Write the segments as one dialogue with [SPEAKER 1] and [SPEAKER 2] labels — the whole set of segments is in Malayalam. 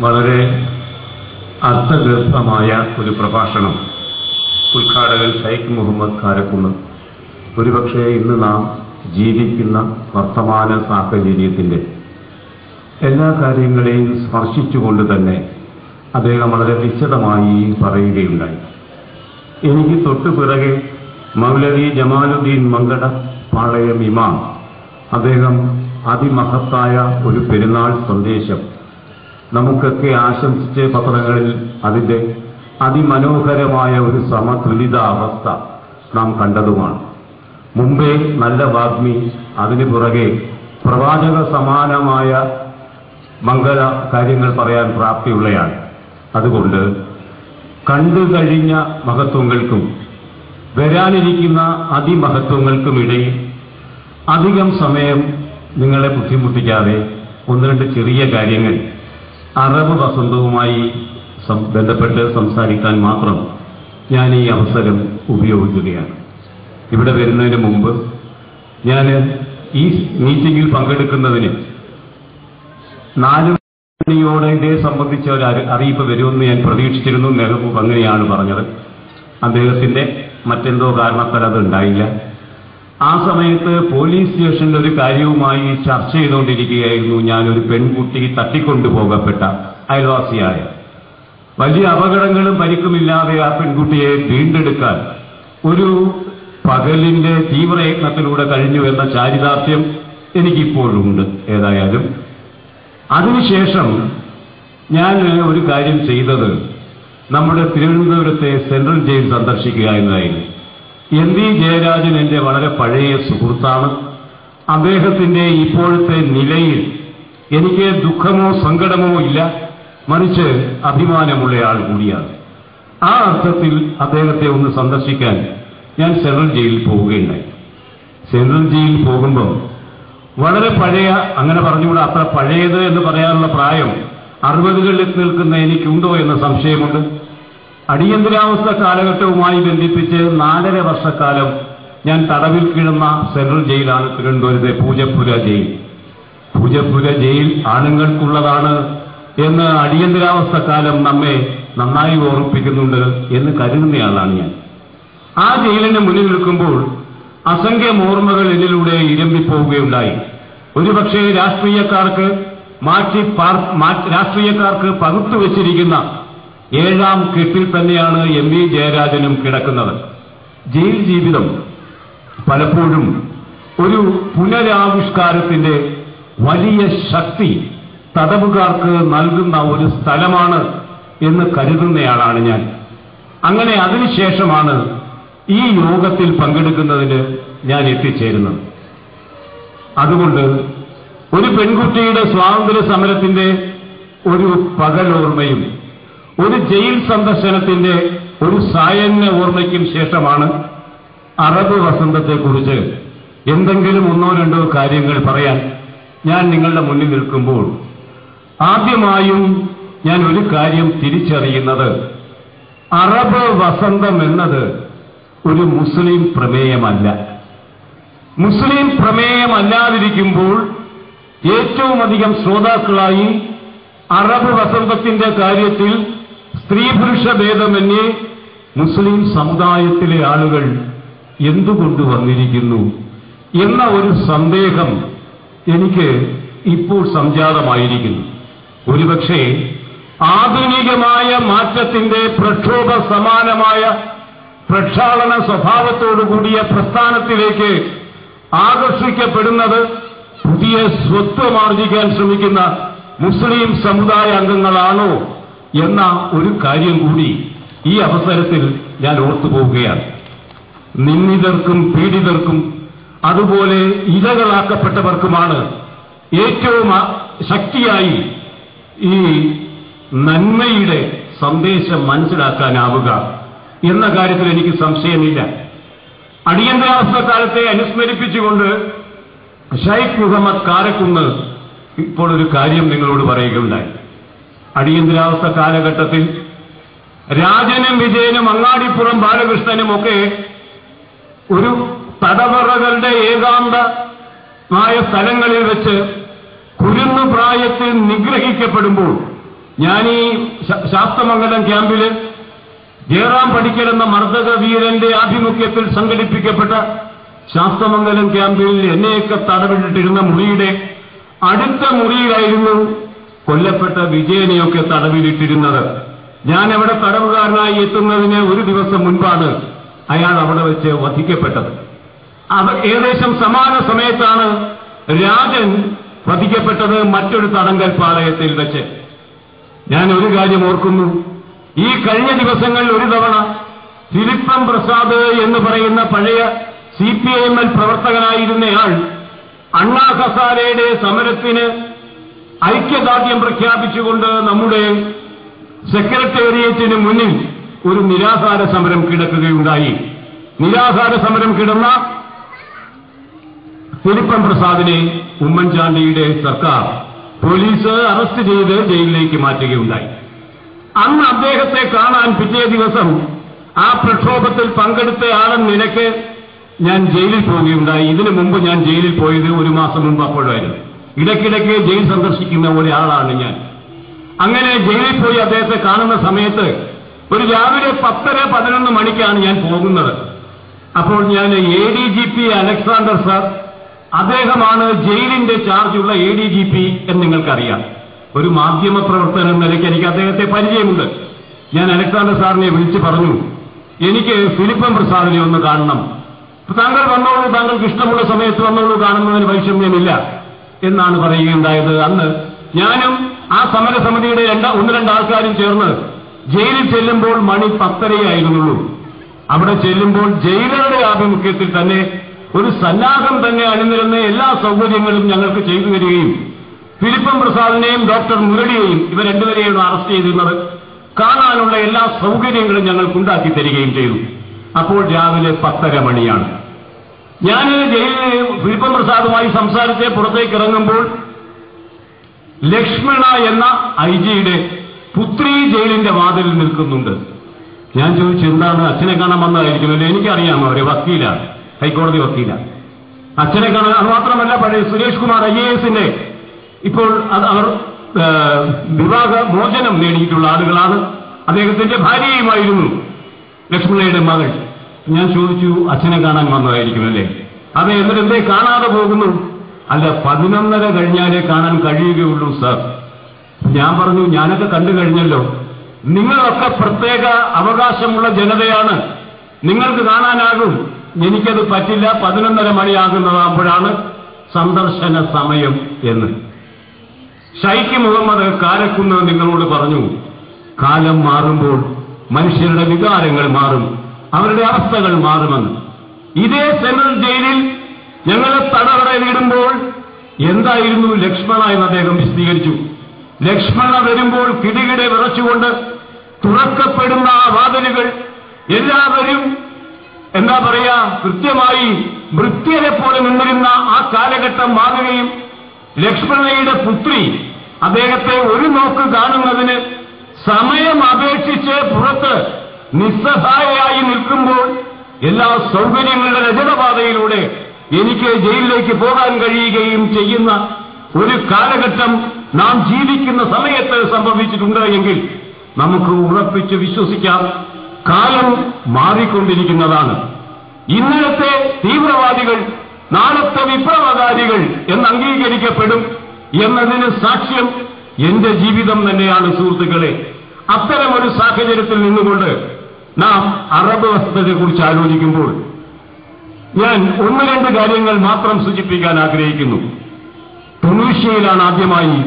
[SPEAKER 1] വളരെ അർത്ഥഗർഭമായ ഒരു പ്രഭാഷണം. ഉദ്ഘാടകൻ ഷൈഖ് മുഹമ്മദ് കാരക്കുന്ന്. ഒരുപക്ഷെ ഇന്ന് നാം ജീവിക്കുന്ന വർത്തമാന സാഹചര്യത്തിന്റെ എല്ലാ കാര്യങ്ങളെയും സ്പർശിച്ചുകൊണ്ട് തന്നെ അദ്ദേഹം വളരെ വിശദമായി പറയുകയുണ്ടായി. എനിക്ക് തൊട്ടു പിറകെ മൗലവി ജമാലുദ്ദീൻ മങ്കട പാളയം ഇമാം. അദ്ദേഹം അതിമഹത്തായ ഒരു പെരുന്നാൾ സന്ദേശം നമുക്കൊക്കെ ആശംസിച്ച് പത്രങ്ങളിൽ അതിന്റെ അതിമനോഹരമായ ഒരു സമതുലിത അവസ്ഥ നാം കണ്ടതുമാണ്. മുമ്പേ നല്ല വാഗ്മി അതിനു പുറകെ പ്രവാചക സമാനമായ മംഗള കാര്യങ്ങൾ പറയാൻ പ്രാപ്തിയുള്ളയാണ് അതുകൊണ്ട് കണ്ടു കഴിഞ്ഞ മഹത്വങ്ങൾക്കും വരാനിരിക്കുന്ന അതിമഹത്വങ്ങൾക്കും ഇടയിൽ അധികം സമയം നിങ്ങളെ ബുദ്ധിമുട്ടിക്കാതെ ഒന്ന് രണ്ട് ചെറിയ കാര്യങ്ങൾ അറബ് വസന്തവുമായി ബന്ധപ്പെട്ട് സംസാരിക്കാൻ മാത്രം ഞാൻ ഈ അവസരം ഉപയോഗിക്കുകയാണ്. ഇവിടെ വരുന്നതിന് മുമ്പ് ഞാൻ ഈ മീറ്റിംഗിൽ പങ്കെടുക്കുന്നതിന് നാല് ഇതേ സംബന്ധിച്ച ഒരു അറിയിപ്പ് വരുമെന്ന് ഞാൻ പ്രതീക്ഷിച്ചിരുന്നു. നെഹ്റു അങ്ങനെയാണ് പറഞ്ഞത്. അദ്ദേഹത്തിന്റെ മറ്റെന്തോ കാരണത്താൽ അത് ഉണ്ടായില്ല. ആ സമയത്ത് പോലീസ് സ്റ്റേഷനിൽ ഒരു കാര്യവുമായി ചർച്ച ചെയ്തുകൊണ്ടിരിക്കുകയായിരുന്നു. ഒരു പെൺകുട്ടി തട്ടിക്കൊണ്ടുപോകപ്പെട്ട അയൽവാസിയായ. വലിയ അപകടങ്ങളും പരിക്കുമില്ലാതെ ആ പെൺകുട്ടിയെ വീണ്ടെടുക്കാൻ ഒരു പകലിന്റെ തീവ്രയത്നത്തിലൂടെ കഴിഞ്ഞു എന്ന ചാരിതാർത്ഥ്യം എനിക്കിപ്പോഴുണ്ട് ഏതായാലും. അതിനുശേഷം ഞാൻ ഒരു കാര്യം ചെയ്തത് നമ്മുടെ തിരുവനന്തപുരത്തെ സെൻട്രൽ ജയിൽ സന്ദർശിക്കുക എന്നതായിരുന്നു എം വി ജയരാജൻ എന്റെ വളരെ പഴയ സുഹൃത്താണ്. അദ്ദേഹത്തിന്റെ ഇപ്പോഴത്തെ നിലയിൽ എനിക്ക് ദുഃഖമോ സങ്കടമോ ഇല്ല. മറിച്ച് അഭിമാനമുള്ള അഭിമാനമുള്ളയാൾ കൂടിയാണ്. ആ അർത്ഥത്തിൽ അദ്ദേഹത്തെ ഒന്ന് സന്ദർശിക്കാൻ ഞാൻ സെൻട്രൽ ജയിലിൽ പോവുകയുണ്ടായി. സെൻട്രൽ ജയിലിൽ പോകുമ്പോൾ വളരെ പഴയ അങ്ങനെ പറഞ്ഞുകൂടെ അത്ര പഴയത് എന്ന് പറയാനുള്ള പ്രായം അറുപതുകളിൽ നിൽക്കുന്ന എനിക്കുണ്ടോ എന്ന സംശയമുണ്ട്. അടിയന്തരാവസ്ഥ കാലഘട്ടവുമായി ബന്ധിപ്പിച്ച് നാലര വർഷക്കാലം ഞാൻ തടവിൽ കിടന്ന സെൻട്രൽ ജയിലാണ് തിരുവനന്തപുരത്തെ പൂജപ്പുര ജയിൽ. പൂജപ്പുര ജയിൽ ആണുങ്ങൾക്കുള്ളതാണ് എന്ന് അടിയന്തരാവസ്ഥ കാലം നമ്മെ നന്നായി ഓർമ്മിപ്പിക്കുന്നുണ്ട് എന്ന് കരുതുന്നയാളാണ് ഞാൻ. ആ ജയിലിന് മുന്നിൽ നിൽക്കുമ്പോൾ അസംഖ്യം ഓർമ്മകൾ ഇതിലൂടെ ഇരമ്പിപ്പോവുകയുണ്ടായി. ഒരുപക്ഷെ രാഷ്ട്രീയക്കാർക്ക് മാറ്റി- രാഷ്ട്രീയക്കാർക്ക് പകുത്തു വെച്ചിരിക്കുന്ന ഏഴാം കെട്ടിൽ തന്നെയാണ് എം വി ജയരാജനും കിടക്കുന്നത്. ജയിൽ ജീവിതം പലപ്പോഴും ഒരു പുനരാവിഷ്കാരത്തിന്റെ വലിയ ശക്തി തടവുകാർക്ക് നൽകുന്ന ഒരു സ്ഥലമാണ് എന്ന് കരുതുന്നയാളാണ് ഞാൻ. അങ്ങനെ അതിനുശേഷമാണ് ഈ യോഗത്തിൽ പങ്കെടുക്കുന്നതിന് ഞാൻ എത്തിച്ചേരുന്നത്. അതുകൊണ്ട് ഒരു പെൺകുട്ടിയുടെ സ്വാതന്ത്ര്യ സമരത്തിന്റെ ഒരു പകലോർമ്മയും ഒരു ജയിൽ സന്ദർശനത്തിന്റെ ഒരു സായന്യ ഓർമ്മയ്ക്കും ശേഷമാണ് അറബ് വസന്തത്തെക്കുറിച്ച് എന്തെങ്കിലും ഒന്നോ രണ്ടോ കാര്യങ്ങൾ പറയാൻ ഞാൻ നിങ്ങളുടെ മുന്നിൽ നിൽക്കുമ്പോൾ ആദ്യമായും ഞാൻ ഒരു കാര്യം തിരിച്ചറിയുന്നത് അറബ് വസന്തം എന്നത് ഒരു മുസ്ലിം പ്രമേയമല്ല. മുസ്ലിം പ്രമേയമല്ലാതിരിക്കുമ്പോൾ ഏറ്റവുമധികം ശ്രോതാക്കളായി അറബ് വസന്തത്തിന്റെ കാര്യത്തിൽ സ്ത്രീ പുരുഷ ഭേദമന്യേ മുസ്ലിം സമുദായത്തിലെ ആളുകൾ എന്തുകൊണ്ട് വന്നിരിക്കുന്നു എന്ന ഒരു സന്ദേഹം എനിക്ക് ഇപ്പോൾ സംജാതമായിരിക്കുന്നു. ഒരുപക്ഷെ ആധുനികമായ മാറ്റത്തിന്റെ പ്രക്ഷോഭ സമാനമായ പ്രക്ഷാളന സ്വഭാവത്തോടുകൂടിയ പ്രസ്ഥാനത്തിലേക്ക് ആകർഷിക്കപ്പെടുന്നത് പുതിയ സ്വത്വമാർജിക്കാൻ ശ്രമിക്കുന്ന മുസ്ലിം സമുദായ അംഗങ്ങളാണോ? എന്ന ഒരു കാര്യം കൂടി ഈ അവസരത്തിൽ ഞാൻ ഓർത്തു പോവുകയാണ്. നിന്ദിതർക്കും പീഡിതർക്കും അതുപോലെ ഇരകളാക്കപ്പെട്ടവർക്കുമാണ് ഏറ്റവും ശക്തിയായി ഈ നന്മയുടെ സന്ദേശം മനസ്സിലാക്കാനാവുക എന്ന കാര്യത്തിൽ എനിക്ക് സംശയമില്ല. അടിയന്തരാവസ്ഥ കാലത്തെ അനുസ്മരിപ്പിച്ചുകൊണ്ട് ഷൈഖ് മുഹമ്മദ് കാരക്കുന്ന് ഇപ്പോൾ ഒരു കാര്യം നിങ്ങളോട് പറയുകയുണ്ടായി. അടിയന്തരാവസ്ഥ കാലഘട്ടത്തിൽ രാജനും വിജയനും അങ്ങാടിപ്പുറം ബാലകൃഷ്ണനും ഒക്കെ ഒരു തടവറകളുടെ ഏകാന്തമായ സ്ഥലങ്ങളിൽ വെച്ച് കുരുന്നു പ്രായത്തിൽ നിഗ്രഹിക്കപ്പെടുമ്പോൾ ഞാൻ ഈ ശാസ്തമംഗലം ക്യാമ്പിൽ ജയറാം പഠിക്കൽ എന്ന ആഭിമുഖ്യത്തിൽ സംഘടിപ്പിക്കപ്പെട്ട ശാസ്തമംഗലം ക്യാമ്പിൽ എന്നെയൊക്കെ തടവിട്ടിരുന്ന മുറിയുടെ അടുത്ത മുറിയിലായിരുന്നു കൊല്ലപ്പെട്ട വിജയനെയൊക്കെ തടവിലിട്ടിരുന്നത്. ഞാൻ അവിടെ തടവുകാരനായി എത്തുന്നതിന് ഒരു ദിവസം മുൻപാണ് അയാൾ അവിടെ വെച്ച് വധിക്കപ്പെട്ടത്. അത് ഏകദേശം സമാന സമയത്താണ് രാജൻ വധിക്കപ്പെട്ടത് മറ്റൊരു തടങ്കൽ പാളയത്തിൽ വെച്ച്. ഞാൻ ഒരു കാര്യം ഓർക്കുന്നു. ഈ കഴിഞ്ഞ ദിവസങ്ങളിൽ ഒരു തവണ തിരുപ്പം പ്രസാദ് എന്ന് പറയുന്ന പഴയ C P I M L പ്രവർത്തകനായിരുന്നയാൾ Anna ഹസാരയുടെ സമരത്തിന് ഐക്യദാർഢ്യം പ്രഖ്യാപിച്ചുകൊണ്ട് നമ്മുടെ സെക്രട്ടേറിയറ്റിന് മുന്നിൽ ഒരു നിരാഹാര സമരം കിടക്കുകയുണ്ടായി. നിരാഹാര സമരം കിടന്ന ഫിലിപ്പം പ്രസാദിനെ ഉമ്മൻചാണ്ടിയുടെ സർക്കാർ പോലീസ് അറസ്റ്റ് ചെയ്ത് ജയിലിലേക്ക് മാറ്റുകയുണ്ടായി. അന്ന് അദ്ദേഹത്തെ കാണാൻ പിറ്റേ ദിവസം ആ പ്രക്ഷോഭത്തിൽ പങ്കെടുത്ത ആളെന്ന നിലയ്ക്ക് ഞാൻ ജയിലിൽ പോവുകയുണ്ടായി. ഇതിനു മുമ്പ് ഞാൻ ജയിലിൽ പോയത് ഒരു മാസം മുമ്പ് അപ്പോഴായിരുന്നു. ഇടയ്ക്കിടയ്ക്ക് ജയിൽ സന്ദർശിക്കുന്ന ഒരാളാണ് ഞാൻ. അങ്ങനെ ജയിലിൽ പോയി അദ്ദേഹത്തെ കാണുന്ന സമയത്ത് ഒരു രാവിലെ പത്തര പതിനൊന്ന് മണിക്കാണ് ഞാൻ പോകുന്നത്. അപ്പോൾ ഞാൻ A D G P Alexander sir അദ്ദേഹമാണ് ജയിലിന്റെ ചാർജുള്ള എ ഡി ജി പി എന്ന് നിങ്ങൾക്കറിയാം. ഒരു മാധ്യമ പ്രവർത്തനം നിലയ്ക്ക് എനിക്ക് അദ്ദേഹത്തെ പരിചയമുണ്ട്. ഞാൻ അലക്സാണ്ടർ സാറിനെ വിളിച്ചു പറഞ്ഞു എനിക്ക് ഫിലിപ്പം പ്രസാദിനെ ഒന്ന് കാണണം. താങ്കൾ വന്നോളൂ താങ്കൾക്ക് ഇഷ്ടമുള്ള സമയത്ത് വന്നോളൂ കാണുന്നതിന് വൈഷമ്യമില്ല എന്നാണ് പറയുകയുണ്ടായത്. അന്ന് ഞാനും ആ സമരസമിതിയുടെ രണ്ട ഒന്ന് രണ്ട് ആൾക്കാരും ചേർന്ന് ജയിലിൽ ചെല്ലുമ്പോൾ മണി പത്തരയായിരുന്നുള്ളൂ. അവിടെ ചെല്ലുമ്പോൾ ജയിലറുടെ ആഭിമുഖ്യത്തിൽ തന്നെ ഒരു സന്നാഹം തന്നെ അണിനിരുന്ന എല്ലാ സൗകര്യങ്ങളും ഞങ്ങൾക്ക് ചെയ്തു തരികയും ഫിലിപ്പം പ്രസാദിനെയും ഡോക്ടർ മുരളിയെയും ഇവ രണ്ടുപേരെയാണ് അറസ്റ്റ് ചെയ്തിരുന്നത്. കാണാനുള്ള എല്ലാ സൗകര്യങ്ങളും ഞങ്ങൾക്ക് ഉണ്ടാക്കി തരികയും ചെയ്തു. അപ്പോൾ രാവിലെ പത്തര മണിയാണ്. ഞാൻ ജയിലിൽ ഫിലിപ്പം പ്രസാദുമായി സംസാരിച്ച് പുറത്തേക്ക് ഇറങ്ങുമ്പോൾ ലക്ഷ്മണ എന്ന ഐ ജിയുടെ പുത്രി ജയിലിന്റെ വാതിലിൽ നിൽക്കുന്നുണ്ട്. ഞാൻ ചോദിച്ചു എന്താണ്? അച്ഛനെ കാണാൻ വന്നതായിരിക്കുമല്ലോ. എനിക്കറിയാം അവരെ വക്കീലാണ് ഹൈക്കോടതി വക്കീലാണ്. അച്ഛനെ കാണാൻ അത് മാത്രമല്ല പഴയ സുരേഷ് കുമാർ ഐ എ എസിന്റെ ഇപ്പോൾ അവർ വിവാഹ മോചനം നേടിയിട്ടുള്ള ആളുകളാണ്. അദ്ദേഹത്തിന്റെ ഭാര്യയുമായിരുന്നു ലക്ഷ്മണയുടെ മകൾ. ഞാൻ ചോദിച്ചു അച്ഛനെ കാണാൻ വന്നതായിരിക്കും അല്ലേ? അതെ എന്നിട്ട് എന്തേ കാണാതെ പോകുന്നു? അല്ല പതിനൊന്നര കഴിഞ്ഞാലേ കാണാൻ കഴിയുകയുള്ളൂ സർ. ഞാൻ പറഞ്ഞു ഞാനൊക്കെ കണ്ടു കഴിഞ്ഞല്ലോ. നിങ്ങളൊക്കെ പ്രത്യേക അവകാശമുള്ള ജനതയാണ്. നിങ്ങൾക്ക് കാണാനാകും. എനിക്കത് പറ്റില്ല പതിനൊന്നര മണിയാകുന്നതാകുമ്പോഴാണ് സന്ദർശന സമയം എന്ന്. ഷൈഖ് മുഹമ്മദ് കാലക്കുന്ന് നിങ്ങളോട് പറഞ്ഞു കാലം മാറുമ്പോൾ മനുഷ്യരുടെ വികാരങ്ങൾ മാറും. അവരുടെ അവസ്ഥകൾ മാറുമെന്ന്. ഇതേ സെൻട്രൽ ജയിലിൽ ഞങ്ങളെ വീടുമ്പോൾ എന്തായിരുന്നു ലക്ഷ്മണ എന്ന് അദ്ദേഹം വിശദീകരിച്ചു. ലക്ഷ്മണ വരുമ്പോൾ കിടികിടെ വിറച്ചുകൊണ്ട് തുറക്കപ്പെടുന്ന ആ വാതിലുകൾ എല്ലാവരും എന്താ പറയാ കൃത്യമായി വൃത്തിയെ പോലെ നിന്നിരുന്ന ആ കാലഘട്ടം മാറുകയും ലക്ഷ്മണയുടെ പുത്രി അദ്ദേഹത്തെ ഒരു നോക്ക് കാണുന്നതിന് സമയം അപേക്ഷിച്ച് പുറത്ത് നിസ്സഹായയായി നിൽക്കുമ്പോൾ എല്ലാ സൗകര്യങ്ങളുടെ രചനപാതയിലൂടെ എനിക്ക് ജയിലിലേക്ക് പോകാൻ കഴിയുകയും ചെയ്യുന്ന ഒരു കാലഘട്ടം നാം ജീവിക്കുന്ന സമയത്ത് സംഭവിച്ചിട്ടുണ്ട് എങ്കിൽ നമുക്ക് ഉറപ്പിച്ച് വിശ്വസിക്കാം. കാലം മാറിക്കൊണ്ടിരിക്കുന്നതാണ്. ഇന്നലത്തെ തീവ്രവാദികൾ നാളത്തെ വിപ്ലവകാരികൾ എന്ന് അംഗീകരിക്കപ്പെടും എന്നതിന് സാക്ഷ്യം എന്റെ ജീവിതം തന്നെയാണ് സുഹൃത്തുക്കളെ. അത്തരമൊരു സാഹചര്യത്തിൽ നിന്നുകൊണ്ട് നാം അറബ് വസ്തുതയെക്കുറിച്ച് ആലോചിക്കുമ്പോൾ ഞാൻ ഒന്ന് രണ്ട് കാര്യങ്ങൾ മാത്രം സൂചിപ്പിക്കാൻ ആഗ്രഹിക്കുന്നു. ടുണീഷ്യയിലാണ് ആദ്യമായി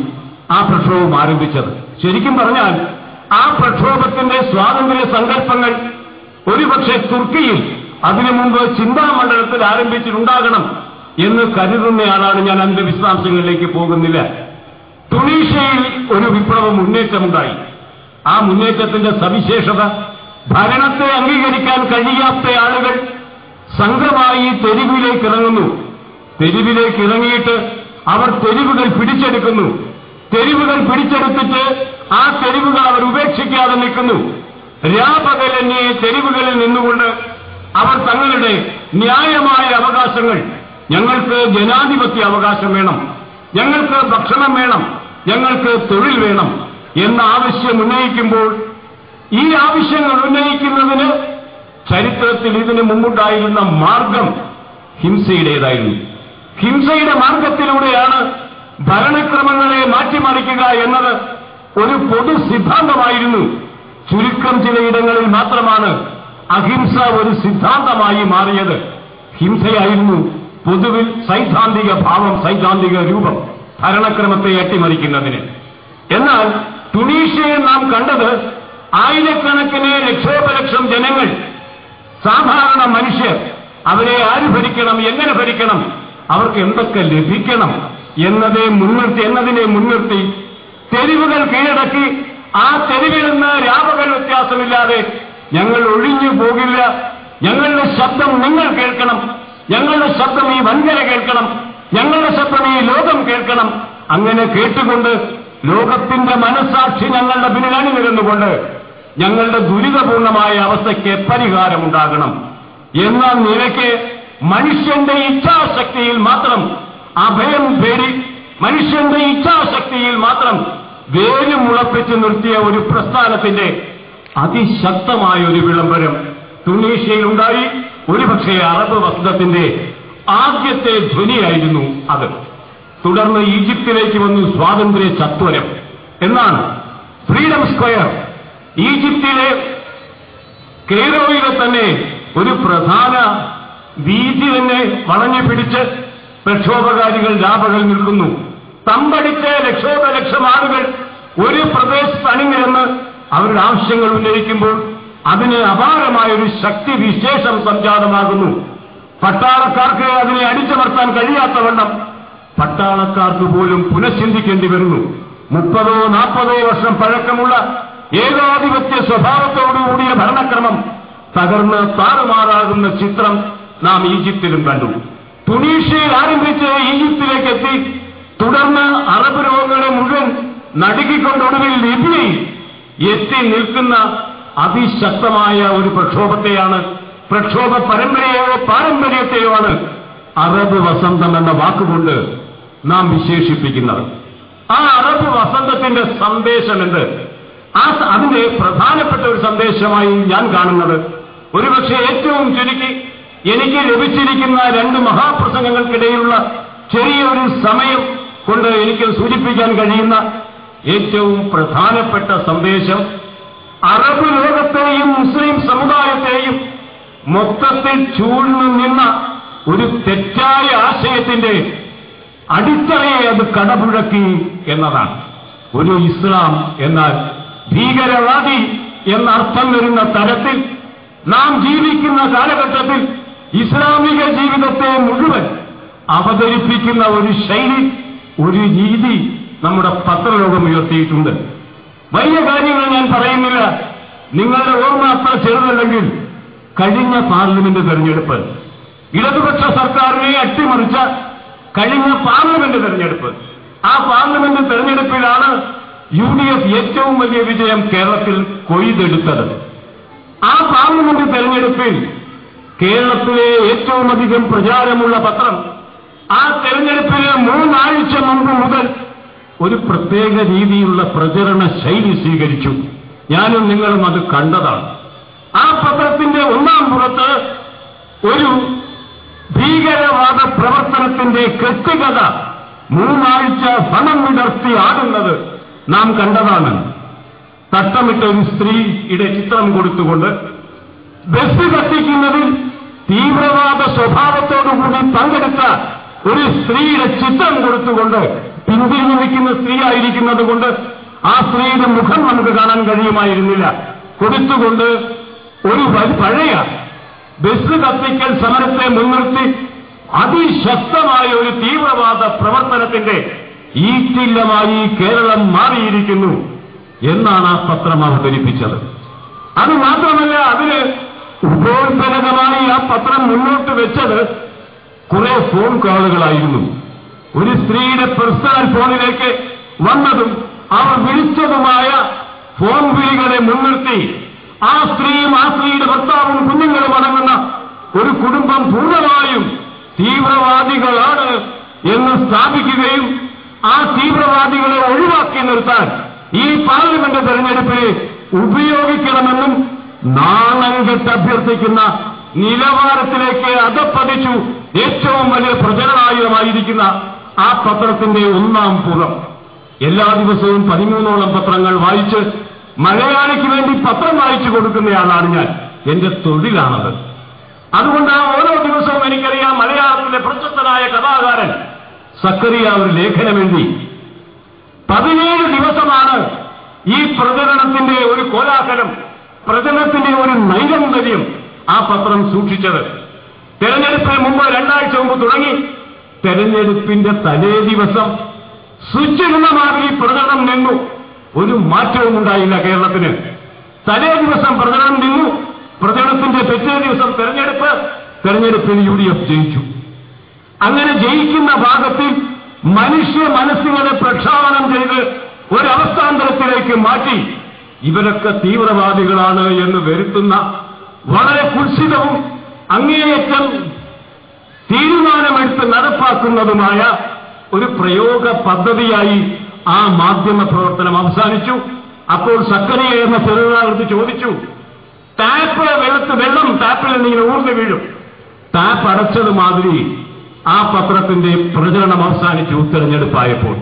[SPEAKER 1] ആ പ്രക്ഷോഭം ആരംഭിച്ചത്. ശരിക്കും പറഞ്ഞാൽ ആ പ്രക്ഷോഭത്തിന്റെ സ്വാതന്ത്ര്യ സങ്കല്പങ്ങൾ ഒരുപക്ഷെ തുർക്കിയിൽ അതിനു മുമ്പ് ചിന്താമണ്ഡലത്തിൽ ആരംഭിച്ചിട്ടുണ്ടാകണം എന്ന് കരുതുന്നയാളാണ് ഞാൻ അതിന്റെ വിശദാംശങ്ങളിലേക്ക് പോകുന്നില്ല. തുണീഷ്യയിൽ ഒരു വിപ്ലവ മുന്നേറ്റമുണ്ടായി. ആ മുന്നേറ്റത്തിന്റെ സവിശേഷത ഭരണത്തെ അംഗീകരിക്കാൻ കഴിയാത്ത ആളുകൾ സംഘമായി തെരുവിലേക്ക് ഇറങ്ങുന്നു. തെരുവിലേക്ക് ഇറങ്ങിയിട്ട് അവർ തെരുവുകൾ പിടിച്ചെടുക്കുന്നു. തെരുവുകൾ പിടിച്ചെടുത്തിട്ട് ആ തെരുവുകൾ അവർ ഉപേക്ഷിക്കാതെ നിൽക്കുന്നു. രാപകലന്യെ തെരുവുകളിൽ നിന്നുകൊണ്ട് അവർ തങ്ങളുടെ ന്യായമായ അവകാശങ്ങൾ ഞങ്ങൾക്ക് ജനാധിപത്യ അവകാശം വേണം ഞങ്ങൾക്ക് ഭക്ഷണം വേണം ഞങ്ങൾക്ക് തൊഴിൽ വേണം എന്ന ആവശ്യം ഉന്നയിക്കുമ്പോൾ ഈ ആവശ്യങ്ങൾ ഉന്നയിക്കുന്നതിന് ചരിത്രത്തിൽ ഇതിന് മുമ്പുണ്ടായിരുന്ന മാർഗം ഹിംസയുടേതായിരുന്നു. ഹിംസയുടെ മാർഗത്തിലൂടെയാണ് ഭരണക്രമങ്ങളെ മാറ്റിമറിക്കുക എന്നത് ഒരു പൊതു സിദ്ധാന്തമായിരുന്നു. ചുരുക്കം ചിലയിടങ്ങളിൽ മാത്രമാണ് അഹിംസ ഒരു സിദ്ധാന്തമായി മാറിയത്. ഹിംസയായിരുന്നു പൊതുവിൽ സൈദ്ധാന്തിക ഭാവം സൈദ്ധാന്തിക രൂപം ഭരണക്രമത്തെ അട്ടിമറിക്കുന്നതിന്. എന്നാൽ ടുണീഷ്യയിൽ നാം കണ്ടത് ആയിരക്കണക്കിന് ലക്ഷോപലക്ഷം ജനങ്ങൾ സാധാരണ മനുഷ്യർ അവരെ ആര് ഭരിക്കണം എങ്ങനെ ഭരിക്കണം അവർക്ക് എന്തൊക്കെ ലഭിക്കണം എന്നതേ മുൻനിർത്തി എന്നതിനെ മുൻനിർത്തി തെരുവുകൾ കീഴടക്കി ആ തെരുവിൽ നിന്ന് രാപകൽ വ്യത്യാസമില്ലാതെ ഞങ്ങൾ ഒഴിഞ്ഞു പോകില്ല. ഞങ്ങളുടെ ശബ്ദം നിങ്ങൾ കേൾക്കണം. ഞങ്ങളുടെ ശബ്ദം ഈ വൻകര കേൾക്കണം. ഞങ്ങളുടെ ശബ്ദം ഈ ലോകം കേൾക്കണം. അങ്ങനെ കേട്ടുകൊണ്ട് ലോകത്തിന്റെ മനസാക്ഷി ഞങ്ങളുടെ പിന്നിൽ അണിനിരുന്നുകൊണ്ട് ഞങ്ങളുടെ ദുരിതപൂർണമായ അവസ്ഥയ്ക്ക് പരിഹാരമുണ്ടാകണം. എന്ന നിലയ്ക്ക് മനുഷ്യന്റെ ഇച്ഛാശക്തിയിൽ മാത്രം അഭയം പേടി മനുഷ്യന്റെ ഇച്ഛാശക്തിയിൽ മാത്രം വേര് മുളപ്പിച്ച് നിർത്തിയ ഒരു പ്രസ്ഥാനത്തിന്റെ അതിശക്തമായ ഒരു വിളംബരം തുണീഷ്യയിലുണ്ടായി ഒരുപക്ഷെ അറബ് വസന്തത്തിന്റെ ആദ്യത്തെ ധ്വനിയായിരുന്നു അത്. തുടർന്ന് ഈജിപ്തിലേക്ക് വന്നു സ്വാതന്ത്ര്യ ചത്വരം എന്നാണ് ഫ്രീഡം സ്ക്വയർ ഈജിപ്തിലെ കെയ്റോയിലെ തന്നെ ഒരു പ്രധാന തന്നെ വളഞ്ഞു പിടിച്ച് പ്രക്ഷോഭകാരികൾ രാപകൽ നിൽക്കുന്നു. തമ്പടിച്ച ലക്ഷോപലക്ഷം ആളുകൾ ഒരു പ്രദേശത്ത് അണിനിരന്ന് അവരുടെ ആവശ്യങ്ങൾ ഉന്നയിക്കുമ്പോൾ അതിന് അപാരമായൊരു ശക്തി വിശേഷം സംജാതമാകുന്നു. പട്ടാളക്കാർക്ക് അതിനെ അടിച്ചമർത്താൻ കഴിയാത്തവണ്ണം പട്ടാളക്കാർക്ക് പോലും പുനഃചിന്തിക്കേണ്ടി വരുന്നു. മുപ്പതോ നാൽപ്പതോ വർഷം പഴക്കമുള്ള ഏകാധിപത്യ സ്വഭാവത്തോടുകൂടിയ ഭരണക്രമം തകർന്ന് താറുമാറാകുന്ന ചിത്രം നാം ഈജിപ്തിലും കണ്ടു. തുണീഷ്യയിൽ ആരംഭിച്ച് ഈജിപ്തിലേക്ക് എത്തി. തുടർന്ന് അറബ് രോഗങ്ങളെ മുഴുവൻ നടുക്കിക്കൊണ്ടൊടുവിൽ ലിബിയയിൽ എത്തി നിൽക്കുന്ന അതിശക്തമായ ഒരു പ്രക്ഷോഭത്തെയാണ് പ്രക്ഷോഭ പരമ്പരയോ പാരമ്പര്യത്തെയോ ആണ് അറബ് വസന്തം എന്ന വാക്കുകൊണ്ട് നാം വിശേഷിപ്പിക്കുന്നത്. ആ അറബ് വസന്തത്തിന്റെ സന്ദേശം എന്ത്? ആ അതിന്റെ പ്രധാനപ്പെട്ട ഒരു സന്ദേശമായി ഞാൻ കാണുന്നത്. ഒരുപക്ഷെ ഏറ്റവും ചുരുക്കി എനിക്ക് ലഭിച്ചിരിക്കുന്ന രണ്ട് മഹാപ്രസംഗങ്ങൾക്കിടയിലുള്ള ചെറിയൊരു സമയം കൊണ്ട് എനിക്ക് സൂചിപ്പിക്കാൻ കഴിയുന്ന ഏറ്റവും പ്രധാനപ്പെട്ട സന്ദേശം അറബ് ലോകത്തെയും മുസ്ലിം സമുദായത്തെയും മൊത്തത്തിൽ ചൂഴ്ന്നു നിന്ന ഒരു തെറ്റായ ആശയത്തിന്റെ അടിത്തറയെ അത് കടപുഴക്കി എന്നതാണ്. ഒരു ഇസ്ലാം എന്നാൽ ഭീകരവാദി എന്നർത്ഥം വരുന്ന തരത്തിൽ നാം ജീവിക്കുന്ന കാലഘട്ടത്തിൽ ഇസ്ലാമിക ജീവിതത്തെ മുഴുവൻ അവതരിപ്പിക്കുന്ന ഒരു ശൈലി ഒരു രീതി നമ്മുടെ പത്രലോകം ഉയർത്തിയിട്ടുണ്ട്. വലിയ കാര്യങ്ങൾ ഞാൻ പറയുന്നില്ല. നിങ്ങളുടെ ഓർമ്മ അത്ര ചെറുതല്ലെങ്കിൽ കഴിഞ്ഞ പാർലമെന്റ് തെരഞ്ഞെടുപ്പ് ഇടതുപക്ഷ സർക്കാരിനെ അട്ടിമറിച്ച കഴിഞ്ഞ പാർലമെന്റ് തെരഞ്ഞെടുപ്പ്. ആ പാർലമെന്റ് തെരഞ്ഞെടുപ്പിലാണ് യു ഡി എഫ് ഏറ്റവും വലിയ വിജയം കേരളത്തിൽ കൊയ്തെടുത്തത്. ആ പാർലമെന്റ് തെരഞ്ഞെടുപ്പിൽ കേരളത്തിലെ ഏറ്റവും അധികം പ്രചാരമുള്ള പത്രം ആ തെരഞ്ഞെടുപ്പിന് മൂന്നാഴ്ച മുമ്പ് മുതൽ ഒരു പ്രത്യേക രീതിയിലുള്ള പ്രചരണ ശൈലി സ്വീകരിച്ചു. ഞാനും നിങ്ങളും അത് കണ്ടതാണ്. ആ പത്രത്തിന്റെ ഒന്നാം പുറത്ത് ഒരു ഭീകരവാദ പ്രവർത്തനത്തിന്റെ കൃത്യകഥ മൂന്നാഴ്ച ഫണം വിടർത്തി ആടുന്നത് നാം കണ്ടതാണ് തട്ടമിട്ട ഒരു സ്ത്രീയുടെ ചിത്രം കൊടുത്തുകൊണ്ട് ബസ് കത്തിക്കുന്നതിൽ തീവ്രവാദ സ്വഭാവത്തോടുകൂടി പങ്കെടുത്ത ഒരു സ്ത്രീയുടെ ചിത്രം കൊടുത്തുകൊണ്ട് പിന്തിരിഞ്ഞു നിൽക്കുന്ന സ്ത്രീ ആയിരിക്കുന്നത് കൊണ്ട് ആ സ്ത്രീയുടെ മുഖം നമുക്ക് കാണാൻ കഴിയുമായിരുന്നില്ല. കൊടുത്തുകൊണ്ട് ഒരു പഴയ ബസ് കത്തിക്കൽ സമരത്തെ മുൻനിർത്തി അതിശക്തമായ ഒരു തീവ്രവാദ പ്രവർത്തനത്തിന്റെ ഈറ്റില്ലമായി കേരളം മാറിയിരിക്കുന്നു എന്നാണ് ആ പത്രം അവതരിപ്പിച്ചത് അത് മാത്രമല്ല അതിന് ഉപോത്സവകമായി ആ പത്രം മുന്നോട്ട് വെച്ചത് കുറെ ഫോൺ കോളുകളായിരുന്നു ഒരു സ്ത്രീയുടെ പേഴ്സണൽ ഫോണിലേക്ക് വന്നതും അവർ വിളിച്ചതുമായ ഫോൺ വിളികളെ മുൻനിർത്തി ആ സ്ത്രീയും ആ സ്ത്രീയുടെ ഭർത്താവും കുഞ്ഞുങ്ങളും അടങ്ങുന്ന ഒരു കുടുംബം പൂർണമായും തീവ്രവാദികളാണ് എന്ന് സ്ഥാപിക്കുകയും ആ തീവ്രവാദികളെ ഒഴിവാക്കി നിർത്താൻ ഈ പാർലമെന്റ് തെരഞ്ഞെടുപ്പിൽ ഉപയോഗിക്കണമെന്നും നാണം കെട്ട് അഭ്യർത്ഥിക്കുന്ന നിലവാരത്തിലേക്ക് അതപ്പതിച്ചു ഏറ്റവും വലിയ പ്രചരണായുധമായിരിക്കുന്ന ആ പത്രത്തിന്റെ ഒന്നാം പുറം. എല്ലാ ദിവസവും പതിമൂന്നോളം പത്രങ്ങൾ വായിച്ച് മലയാളിക്ക് വേണ്ടി പത്രം വായിച്ചു കൊടുക്കുന്നയാളാണ് ഞാൻ. എന്റെ തൊഴിലാണത്. അതുകൊണ്ട് ഓരോ ദിവസവും എനിക്കറിയാം മലയാളത്തിലെ പ്രശസ്തനായ കഥാകാരൻ സക്കറിയ ഒരു ലേഖനം എഴുതി പതിനേഴ് ദിവസമാണ് ഈ പ്രചരണത്തിന്റെ ഒരു കോലാഹലം പ്രചരണത്തിന്റെ ഒരു നൈരന്തര്യം ആ പത്രം സൂക്ഷിച്ചത്. തെരഞ്ഞെടുപ്പിന് മുമ്പ് രണ്ടാഴ്ച മുമ്പ് തുടങ്ങി. തെരഞ്ഞെടുപ്പിന്റെ തലേ ദിവസം സ്വിച്ചിടുന്ന മാതിരി പ്രചരണം നിന്നു. ഒരു മാറ്റവും ഉണ്ടായില്ല കേരളത്തിന്. തലേ ദിവസം പ്രചരണം നിന്നു. പ്രചരണത്തിന്റെ പിറ്റേ ദിവസം തെരഞ്ഞെടുപ്പ്. തെരഞ്ഞെടുപ്പിൽ യു ഡി എഫ് ജയിച്ചു. അങ്ങനെ ജയിക്കുന്ന ഭാഗത്തിൽ മനുഷ്യ മനസ്സുകളെ പ്രക്ഷാളനം ചെയ്ത് ഒരവസ്ഥാന്തരത്തിലേക്ക് മാറ്റി ഇവരൊക്കെ തീവ്രവാദികളാണ് എന്ന് വരുത്തുന്ന വളരെ കുൽസിതവും അങ്ങേയറ്റം തീരുമാനമെടുത്ത് നടപ്പാക്കുന്നതുമായ ഒരു പ്രയോഗ പദ്ധതിയായി ആ മാധ്യമ പ്രവർത്തനം അവസാനിച്ചു. അപ്പോൾ സക്കറിയ എന്ന ചെറുതാകൃതി ചോദിച്ചു ടാപ്പ് വെള്ളത്ത് വെള്ളം ടാപ്പിൽ നിന്ന് ഇങ്ങനെ ഊർന്നു വീഴും. ടാപ്പ് അടച്ചത് മാതിരി ആ പത്രത്തിന്റെ പ്രചരണം അവസാനിച്ചു തെരഞ്ഞെടുപ്പായപ്പോൾ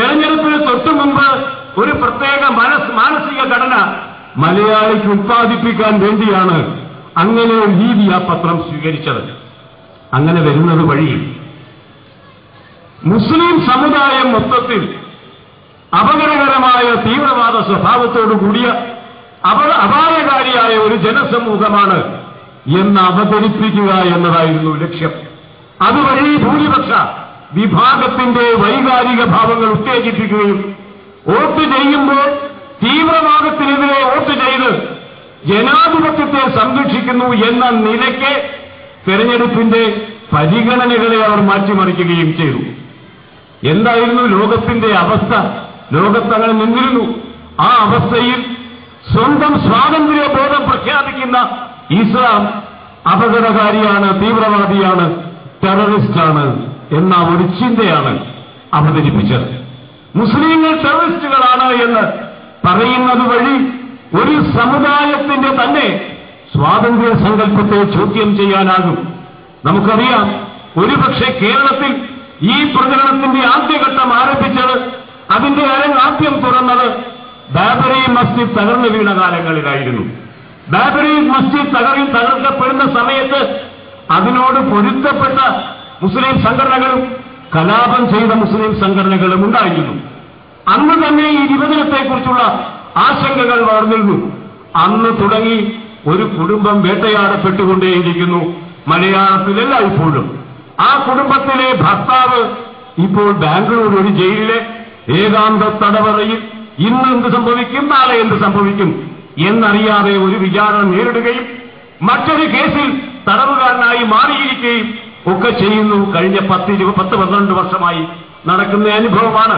[SPEAKER 1] തെരഞ്ഞെടുപ്പിന് തൊട്ടു മുമ്പ് ഒരു പ്രത്യേക മനസ് മാനസിക ഘടന മലയാളിക്ക് ഉത്പാദിപ്പിക്കാൻ വേണ്ടിയാണ് അങ്ങനെ ഒരു രീതി ആ പത്രം സ്വീകരിച്ചത്. അങ്ങനെ വരുന്നത് വഴി മുസ്ലിം സമുദായം മൊത്തത്തിൽ അപകടകരമായ തീവ്രവാദ സ്വഭാവത്തോടു കൂടിയ അപ- അപായകാരിയായ ഒരു ജനസമൂഹമാണ് എന്ന് അവതരിപ്പിക്കുക എന്നതായിരുന്നു ലക്ഷ്യം. അതുവഴി ഭൂരിപക്ഷ വിഭാഗത്തിന്റെ വൈകാരിക ഭാവങ്ങൾ ഉത്തേജിപ്പിക്കുകയും വോട്ട് ചെയ്യുമ്പോൾ തീവ്രവാദത്തിനെതിരെ വോട്ട് ചെയ്ത് ജനാധിപത്യത്തെ സംരക്ഷിക്കുന്നു എന്ന നിലയ്ക്ക് തെരഞ്ഞെടുപ്പിന്റെ പരിഗണനകളെ അവർ മാറ്റിമറിക്കുകയും ചെയ്തു. എന്തായിരുന്നു ലോകത്തിന്റെ അവസ്ഥ? ലോകത്തങ്ങൾ നിന്നിരുന്നു. ആ അവസ്ഥയിൽ സ്വന്തം സ്വാതന്ത്ര്യ ബോധം പ്രഖ്യാപിക്കുന്ന ഇസ്ലാം അപകടകാരിയാണ് തീവ്രവാദിയാണ് ടെററിസ്റ്റാണ് എന്ന ഒരു ചിന്തയാണ് അവതരിപ്പിച്ചത്. മുസ്ലിങ്ങൾ ടെററിസ്റ്റുകളാണ് എന്ന് പറയുന്നത് വഴി ഒരു സമുദായത്തിന്റെ തന്നെ സ്വാതന്ത്ര്യ സങ്കല്പത്തെ ചോദ്യം ചെയ്യാനാകും. നമുക്കറിയാം ഒരുപക്ഷെ കേരളത്തിൽ ഈ പ്രചരണത്തിന്റെ ആദ്യഘട്ടം ആരംഭിച്ചത് അതിന്റെ അരങ്ങ് ആദ്യം തുറന്നത് ബാബറി മസ്ജിദ് തകർന്നു വീണ കാലങ്ങളിലായിരുന്നു. ബാബറി മസ്ജിദ് തകറി തകർക്കപ്പെടുന്ന സമയത്ത് അതിനോട് പൊരുത്തപ്പെട്ട മുസ്ലിം സംഘടനകളും കലാപം ചെയ്ത മുസ്ലിം സംഘടനകളും ഉണ്ടായിരുന്നു. അന്ന് തന്നെ ഈ വിഭജനത്തെക്കുറിച്ചുള്ള ആശങ്കകൾ വളർന്നിരുന്നു. അന്ന് തുടങ്ങി ഒരു കുടുംബം വേട്ടയാടപ്പെട്ടുകൊണ്ടേയിരിക്കുന്നു. മലയാളത്തിലല്ല ഇപ്പോഴും. ആ കുടുംബത്തിലെ ഭർത്താവ് ഇപ്പോൾ ബാംഗ്ലൂർ ഒരു ജയിലിലെ ഏകാന്ത തടവറയിൽ ഇന്ന് എന്ത് സംഭവിക്കും? നാളെ എന്ത് സംഭവിക്കും? എന്നറിയാതെ ഒരു വിചാരണ നേരിടുകയും മറ്റൊരു കേസിൽ തടവുകാരനായി മാറിയിരിക്കുകയും ഒക്കെ ചെയ്യുന്നു. കഴിഞ്ഞ പത്ത് ഇരുപത് പത്ത് പന്ത്രണ്ട് വർഷമായി നടക്കുന്ന അനുഭവമാണ്.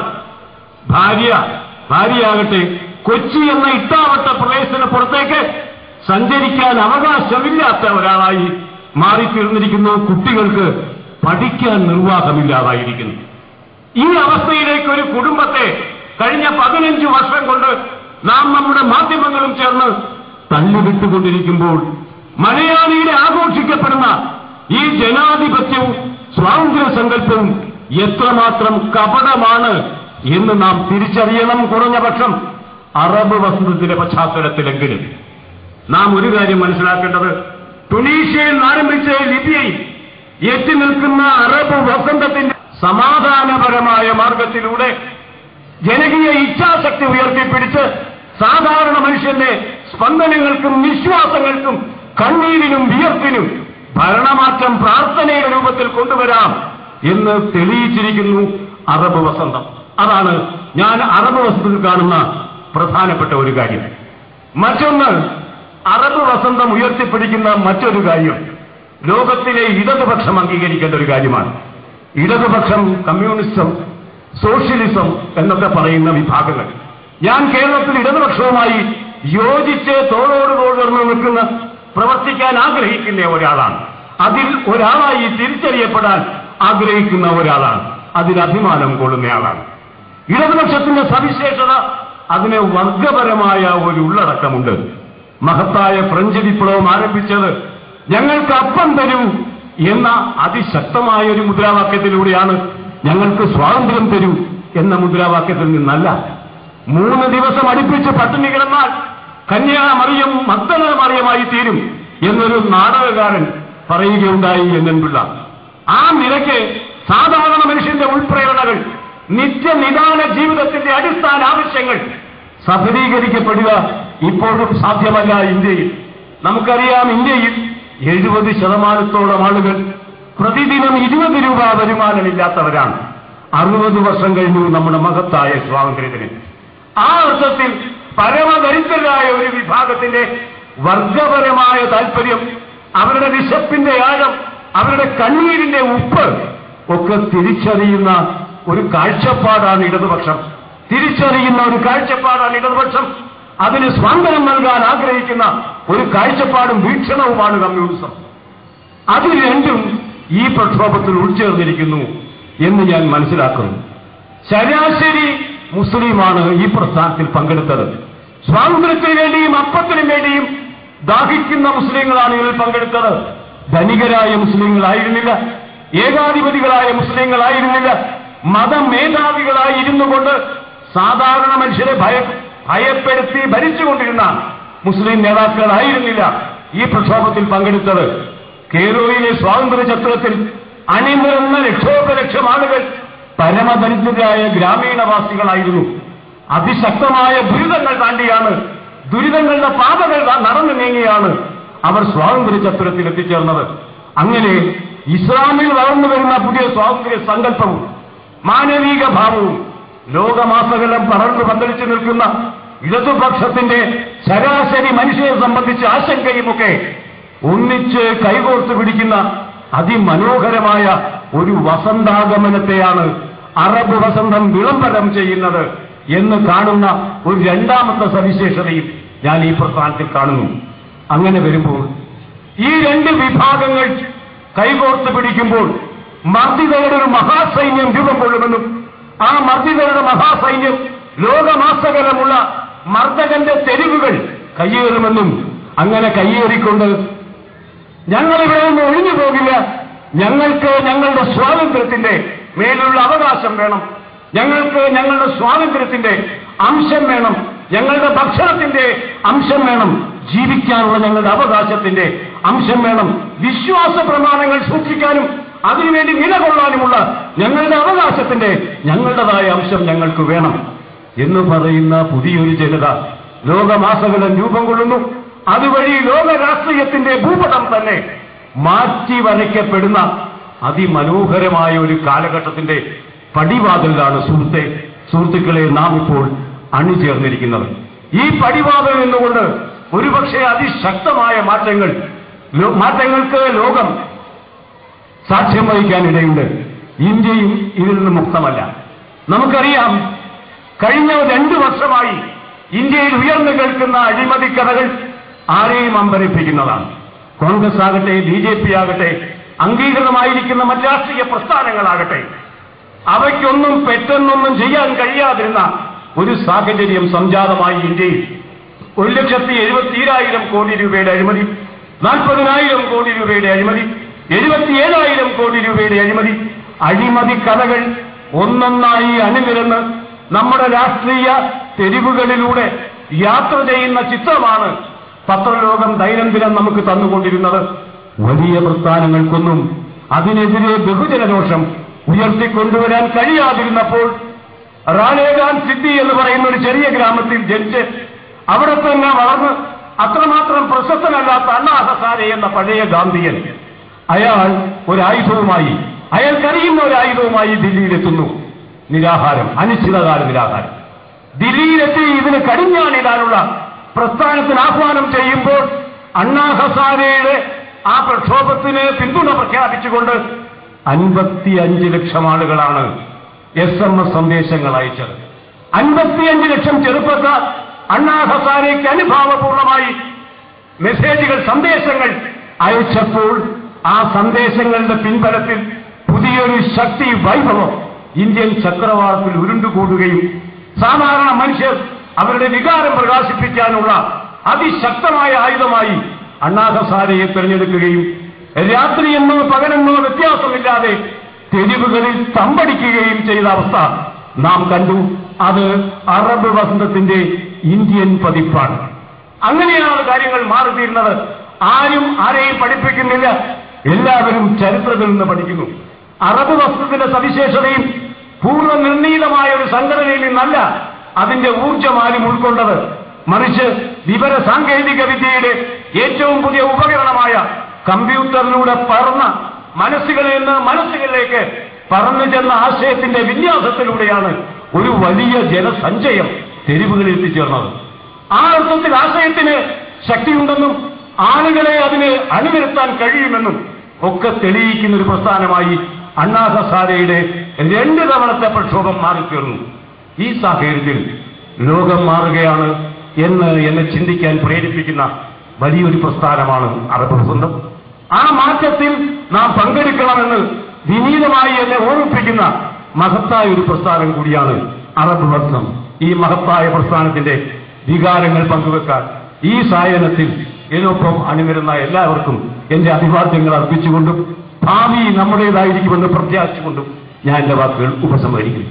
[SPEAKER 1] ഭാര്യ ഭാര്യയാകട്ടെ കൊച്ചി എന്ന ഇട്ടാവട്ട പ്രദേശത്തിന് പുറത്തേക്ക് സഞ്ചരിക്കാൻ അവകാശമില്ലാത്ത ഒരാളായി മാറിത്തീർന്നിരിക്കുന്നു. കുട്ടികൾക്ക് പഠിക്കാൻ നിർവാഹമില്ലാതായിരിക്കുന്നു. ഈ അവസ്ഥയിലേക്ക് ഒരു കുടുംബത്തെ കഴിഞ്ഞ പതിനഞ്ച് വർഷം കൊണ്ട് നാം നമ്മുടെ മാധ്യമങ്ങളും ചേർന്ന് തള്ളിവിട്ടുകൊണ്ടിരിക്കുമ്പോൾ മലയാളിയുടെ ആഘോഷിക്കപ്പെടുന്ന ഈ ജനാധിപത്യവും സ്വാതന്ത്ര്യ സങ്കല്പവും എത്രമാത്രം കപടമാണ് എന്ന് നാം തിരിച്ചറിയണം കുറഞ്ഞ പക്ഷം അറബ് വസന്തത്തിന്റെ പശ്ചാത്തലത്തിലെങ്കിലും. നാം ഒരു കാര്യം മനസ്സിലാക്കേണ്ടത് ടുണീഷ്യയിൽ ആരംഭിച്ച ലിബിയയിൽ എത്തി നിൽക്കുന്ന അറബ് വസന്തത്തിന്റെ സമാധാനപരമായ മാർഗത്തിലൂടെ ജനകീയ ഇച്ഛാശക്തി ഉയർത്തിപ്പിടിച്ച് സാധാരണ മനുഷ്യന്റെ സ്പന്ദനങ്ങൾക്കും വിശ്വാസങ്ങൾക്കും കണ്ണീരിനും വിയർപ്പിനും ഭരണമാറ്റം പ്രാർത്ഥനയുടെ രൂപത്തിൽ കൊണ്ടുവരാം എന്ന് തെളിയിച്ചിരിക്കുന്നു അറബ് വസന്തം. അതാണ് ഞാൻ അറബ് വസന്തത്തിൽ കാണുന്ന പ്രധാനപ്പെട്ട ഒരു കാര്യം. മറ്റൊന്ന് അറബ് വസന്തം ഉയർത്തിപ്പിടിക്കുന്ന മറ്റൊരു കാര്യം ലോകത്തിലെ ഇടതുപക്ഷം അംഗീകരിക്കേണ്ട ഒരു കാര്യമാണ്. ഇടതുപക്ഷം കമ്മ്യൂണിസം സോഷ്യലിസം എന്നൊക്കെ പറയുന്ന വിഭാഗങ്ങൾ. ഞാൻ കേരളത്തിൽ ഇടതുപക്ഷവുമായി യോജിച്ച് തോളോട് തോളർന്ന് നിൽക്കുന്ന പ്രവർത്തിക്കാൻ ആഗ്രഹിക്കുന്ന ഒരാളാണ്. അതിൽ ഒരാളായി തിരിച്ചറിയപ്പെടാൻ ആഗ്രഹിക്കുന്ന ഒരാളാണ്. അതിൽ അഭിമാനം കൊള്ളുന്നയാളാണ് ഇടതുപക്ഷത്തിന്റെ സവിശേഷത അതിന് വർഗപരമായ ഒരു ഉള്ളടക്കമുണ്ട്. മഹത്തായ ഫ്രഞ്ച് വിപ്ലവം ആരംഭിച്ചത് ഞങ്ങൾക്ക് അപ്പം തരൂ എന്ന അതിശക്തമായ ഒരു മുദ്രാവാക്യത്തിലൂടെയാണ് ഞങ്ങൾക്ക് സ്വാതന്ത്ര്യം തരൂ എന്ന മുദ്രാവാക്യത്തിൽ നിന്നല്ല. മൂന്ന് ദിവസം അടുപ്പിച്ച് പട്ടിണി കിടന്നാൽ കന്യാമറിയം മത്തന മറിയമായി തീരും എന്നൊരു നാടകകാരൻ പറയുകയുണ്ടായി എന്നൻപിള്ള. ആ നിലയ്ക്ക് സാധാരണ മനുഷ്യന്റെ ഉൾപ്രേരണകൾ നിത്യ നിദാന ജീവിതത്തിന്റെ അടിസ്ഥാന ആവശ്യങ്ങൾ സഫലീകരിക്കപ്പെടുക ഇപ്പോഴും സാധ്യമല്ല ഇന്ത്യയിൽ. നമുക്കറിയാം ഇന്ത്യയിൽ എഴുപത് ശതമാനത്തോളം ആളുകൾ പ്രതിദിനം ഇരുപത് രൂപ വരുമാനമില്ലാത്തവരാണ്. അറുപത് വർഷം കഴിഞ്ഞു നമ്മുടെ മഹത്തായ സ്വാതന്ത്ര്യത്തിന്. ആ അർത്ഥത്തിൽ പരമദരിദ്രരായ ഒരു വിഭാഗത്തിന്റെ വർഗപരമായ താല്പര്യം അവരുടെ വിശപ്പിന്റെ ആഴം അവരുടെ കണ്ണീരിന്റെ ഉപ്പ് ഒക്കെ തിരിച്ചറിയുന്ന ഒരു കാഴ്ചപ്പാടാണ് ഇടതുപക്ഷം. തിരിച്ചറിയുന്ന ഒരു കാഴ്ചപ്പാടാണ് ഇടതുപക്ഷം. അതിന് സ്വാതന്ത്ര്യം നൽകാൻ ആഗ്രഹിക്കുന്ന ഒരു കാഴ്ചപ്പാടും വീക്ഷണവുമാണ് കമ്മ്യൂണിസം. അത് രണ്ടും ഈ പ്രക്ഷോഭത്തിൽ ഉൾച്ചേർന്നിരിക്കുന്നു എന്ന് ഞാൻ മനസ്സിലാക്കുന്നു. ശരാശരി മുസ്ലിമാണ് ഈ പ്രസ്ഥാനത്തിൽ പങ്കെടുത്തത്. സ്വാതന്ത്ര്യത്തിന് വേണ്ടിയും അപ്പത്തിനും വേണ്ടിയും ദാഹിക്കുന്ന മുസ്ലിങ്ങളാണ് ഇതിൽ പങ്കെടുത്തത്. ധനികരായ മുസ്ലിങ്ങളായിരുന്നില്ല. ഏകാധിപതികളായ മുസ്ലിങ്ങളായിരുന്നില്ല. മതമേധാവികളായി ഇരുന്നു കൊണ്ട് സാധാരണ മനുഷ്യരെ ഭയ ഭയപ്പെടുത്തി ഭരിച്ചുകൊണ്ടിരുന്ന മുസ്ലിം നേതാക്കളായിരുന്നില്ല ഈ പ്രക്ഷോഭത്തിൽ പങ്കെടുത്തത്. കേരളയിലെ സ്വാതന്ത്ര്യ ചക്രത്തിൽ അണിനിരന്ന ലക്ഷോപലക്ഷം ആളുകൾ പരമദരിദ്രരായ ഗ്രാമീണവാസികളായിരുന്നു. അതിശക്തമായ ദുരിതങ്ങൾ താണ്ടിയാണ്. ദുരിതങ്ങളുടെ പാതകൾ നടന്നു നീങ്ങിയാണ് അവർ സ്വാതന്ത്ര്യ ചത്തുരത്തിൽ എത്തിച്ചേർന്നത്. അങ്ങനെ ഇസ്ലാമിൽ വളർന്നു വരുന്ന പുതിയ സ്വാതന്ത്ര്യ സങ്കല്പവും മാനവിക ഭാവവും ലോകമാസകലം പടർന്നു പന്തലിച്ചു നിൽക്കുന്ന ഇടതുപക്ഷത്തിന്റെ ശരാശരി മനുഷ്യരെ സംബന്ധിച്ച് ആശങ്കയുമൊക്കെ ഒന്നിച്ച് കൈകോർത്തു പിടിക്കുന്ന അതിമനോഹരമായ ഒരു വസന്താഗമനത്തെയാണ് അറബ് വസന്തം വിളംബരം ചെയ്യുന്നത്. എന്ന് കാണുന്ന ഒരു രണ്ടാമത്തെ സവിശേഷതയും ഞാൻ ഈ പ്രസ്ഥാനത്തിൽ കാണുന്നു. അങ്ങനെ വരുമ്പോൾ ഈ രണ്ട് വിഭാഗങ്ങൾ കൈകോർത്ത് പിടിക്കുമ്പോൾ മർദ്ദിതരുടെ ഒരു മഹാസൈന്യം രൂപം കൊള്ളുമെന്നും ആ മർദ്ദിതരുടെ മഹാസൈന്യം ലോകമാസകലമുള്ള മർദ്ദകന്റെ തെരുവുകൾ കയ്യേറുമെന്നും അങ്ങനെ കയ്യേറിക്കൊണ്ട് ഞങ്ങൾ ഇവിടെ നിന്ന് ഒഴിഞ്ഞു പോകില്ല ഞങ്ങൾക്ക് ഞങ്ങളുടെ സ്വാതന്ത്ര്യത്തിന്റെ മേലുള്ള അവകാശം വേണം. ഞങ്ങൾക്ക് ഞങ്ങളുടെ സ്വാതന്ത്ര്യത്തിന്റെ അംശം വേണം ഞങ്ങളുടെ ഭക്ഷണത്തിന്റെ അംശം വേണം ജീവിക്കാനുള്ള ഞങ്ങളുടെ അവകാശത്തിന്റെ അംശം വേണം വിശ്വാസ പ്രമാണങ്ങൾ സൂക്ഷിക്കാനും അതിനുവേണ്ടി നിലകൊള്ളാനുമുള്ള ഞങ്ങളുടെ അവകാശത്തിന്റെ ഞങ്ങളുടേതായ അംശം ഞങ്ങൾക്ക് വേണം എന്ന് പറയുന്ന പുതിയൊരു ജനത ലോകമാസകലം രൂപം കൊള്ളുന്നു. അതുവഴി ലോക രാഷ്ട്രീയത്തിന്റെ ഭൂപടം തന്നെ മാറ്റി വരയ്ക്കപ്പെടുന്ന അതിമനോഹരമായ ഒരു കാലഘട്ടത്തിന്റെ പടിവാതിലാണ് സുഹൃത്തെ സുഹൃത്തുക്കളെ നാം ഇപ്പോൾ അണിചേർന്നിരിക്കുന്നത്. ഈ പടിവാതിൽ നിന്നുകൊണ്ട് ഒരുപക്ഷെ അതിശക്തമായ മാറ്റങ്ങൾ മാറ്റങ്ങൾക്ക് ലോകം സാക്ഷ്യം വഹിക്കാനിടയുണ്ട് ഇന്ത്യയും ഇതിൽ നിന്ന് മുക്തമല്ല. നമുക്കറിയാം കഴിഞ്ഞ രണ്ടു വർഷമായി ഇന്ത്യയിൽ ഉയർന്നു കേൾക്കുന്ന അഴിമതി കഥകൾ ആരെയും അമ്പരിപ്പിക്കുന്നതാണ്. കോൺഗ്രസ് ആകട്ടെ ബി ജെ പി ആകട്ടെ അംഗീകൃതമായിരിക്കുന്ന മറ്റ് രാഷ്ട്രീയ പ്രസ്ഥാനങ്ങളാകട്ടെ അവയ്ക്കൊന്നും പെട്ടെന്നൊന്നും ചെയ്യാൻ കഴിയാതിരുന്ന ഒരു സാഹചര്യം സംജാതമായി ഇന്ത്യയിൽ. ഒരു ലക്ഷത്തി എഴുപത്തിയേഴായിരം കോടി രൂപയുടെ അഴിമതി നാൽപ്പതിനായിരം കോടി രൂപയുടെ അഴിമതി എഴുപത്തിയേഴായിരം കോടി രൂപയുടെ അഴിമതി. അഴിമതി കഥകൾ ഒന്നൊന്നായി അണിനിരന്ന് നമ്മുടെ രാഷ്ട്രീയ തെരുവുകളിലൂടെ യാത്ര ചെയ്യുന്ന ചിത്രമാണ് പത്രലോകം ദൈനംദിനം നമുക്ക് തന്നുകൊണ്ടിരുന്നത്. വലിയ പ്രസ്ഥാനങ്ങൾക്കൊന്നും അതിനെതിരെ ബഹുജനരോഷം ഉയർത്തിക്കൊണ്ടുവരാൻ കഴിയാതിരുന്നപ്പോൾ റാലേഗാൻ സിദ്ധി എന്ന് പറയുന്ന ഒരു ചെറിയ ഗ്രാമത്തിൽ ജനിച്ച് അവിടെ തന്നെ വളർന്ന് അത്രമാത്രം പ്രശസ്തനല്ലാത്ത അണ്ണാ ഹസാരെ എന്ന പഴയ ഗാന്ധിയൻ അയാൾ ഒരായുധവുമായി അയാൾക്കറിയുന്ന ഒരായുധവുമായി ദില്ലിയിലെത്തുന്നു. നിരാഹാരം അനിശ്ചിതകാല നിരാഹാരം. ദില്ലിയിലെത്തി ഇതിന് കടിഞ്ഞാണിടാനുള്ള പ്രസ്ഥാനത്തിന് ആഹ്വാനം ചെയ്യുമ്പോൾ അണ്ണാ ഹസാരയുടെ ആ പ്രക്ഷോഭത്തിന് പിന്തുണ പ്രഖ്യാപിച്ചുകൊണ്ട് അൻപത്തിയഞ്ച് ലക്ഷം ആളുകളാണ് എസ് എം എസ് സന്ദേശങ്ങൾ അയച്ചത്. അൻപത്തിയഞ്ച് ലക്ഷം ചെറുപ്പക്കാർ അണ്ണാ ഹസാരയ്ക്ക് അനുഭാവപൂർണമായി മെസ്സേജുകൾ സന്ദേശങ്ങൾ അയച്ചപ്പോൾ ആ സന്ദേശങ്ങളുടെ പിൻബലത്തിൽ പുതിയൊരു ശക്തി വൈഭവം ഇന്ത്യൻ ചക്രവാളത്തിൽ ഉരുണ്ടുകൂടുകയും സാധാരണ മനുഷ്യർ അവരുടെ വികാരം പ്രകാശിപ്പിക്കാനുള്ള അതിശക്തമായ ആയുധമായി അണ്ണാ ഹസാരയെ തിരഞ്ഞെടുക്കുകയും രാത്രിയെന്നോ പകലെന്നോ വ്യത്യാസമില്ലാതെ തെരുവുകളിൽ തമ്പടിക്കുകയും ചെയ്ത അവസ്ഥ നാം കണ്ടു. അത് അറബ് വസന്തത്തിന്റെ ഇന്ത്യൻ പതിപ്പാണ്. അങ്ങനെയാണ് കാര്യങ്ങൾ മാറിത്തീരുന്നത്. ആരും ആരെയും പഠിപ്പിക്കുന്നില്ല. എല്ലാവരും ചരിത്രത്തിൽ നിന്ന് പഠിക്കുന്നു. അറബ് വസ്ത്രത്തിന്റെ സവിശേഷതയും പൂർണ നിർണീതമായ ഒരു സംഘടനയിൽ നിന്നല്ല അതിന്റെ ഊർജം ആരും ഉൾക്കൊണ്ടത്. മറിച്ച് വിവര സാങ്കേതിക വിദ്യയുടെ ഏറ്റവും പുതിയ ഉപകരണമായ കമ്പ്യൂട്ടറിലൂടെ പറന്ന മനസ്സുകളിൽ നിന്ന് മനസ്സുകളിലേക്ക് പറന്നു ചെന്ന ആശയത്തിന്റെ വിന്യാസത്തിലൂടെയാണ് ഒരു വലിയ ജനസഞ്ചയം തെരുവുകളിൽ എത്തിച്ചേർന്നത്. ആ അർത്ഥത്തിൽ ആശയത്തിന് ശക്തിയുണ്ടെന്നും ആളുകളെ അതിന് അണിനിരത്താൻ കഴിയുമെന്നും ഒക്കെ തെളിയിക്കുന്ന ഒരു പ്രസ്ഥാനമായി അണ്ണാ ഹസാരയുടെ രണ്ട് തവണത്തെ പ്രക്ഷോഭം മാറിത്തീർന്നു. ഈ സാഹചര്യത്തിൽ ലോകം മാറുകയാണ് എന്ന് എന്നെ ചിന്തിക്കാൻ പ്രേരിപ്പിക്കുന്ന വലിയൊരു പ്രസ്ഥാനമാണ് അറബ് വസന്തം. ആ മാറ്റത്തിൽ നാം പങ്കെടുക്കണമെന്ന് വിനീതമായി എന്നെ ഓർമ്മിപ്പിക്കുന്ന മഹത്തായ ഒരു പ്രസ്ഥാനം കൂടിയാണ് അറബ് വർഷം ഈ മഹത്തായ പ്രസ്ഥാനത്തിന്റെ വികാരങ്ങൾ പങ്കുവെക്കാൻ ഈ സായനത്തിൽ ഇതിനൊപ്പം അണിനിരുന്ന എല്ലാവർക്കും എന്റെ അഭിവാദ്യങ്ങൾ അർപ്പിച്ചുകൊണ്ടും ഭാവി നമ്മുടേതായിരിക്കുമെന്ന് പ്രത്യാശിച്ചുകൊണ്ടും ഞാൻ എന്റെ വാക്കുകൾ ഉപസംഹരിക്കുന്നു.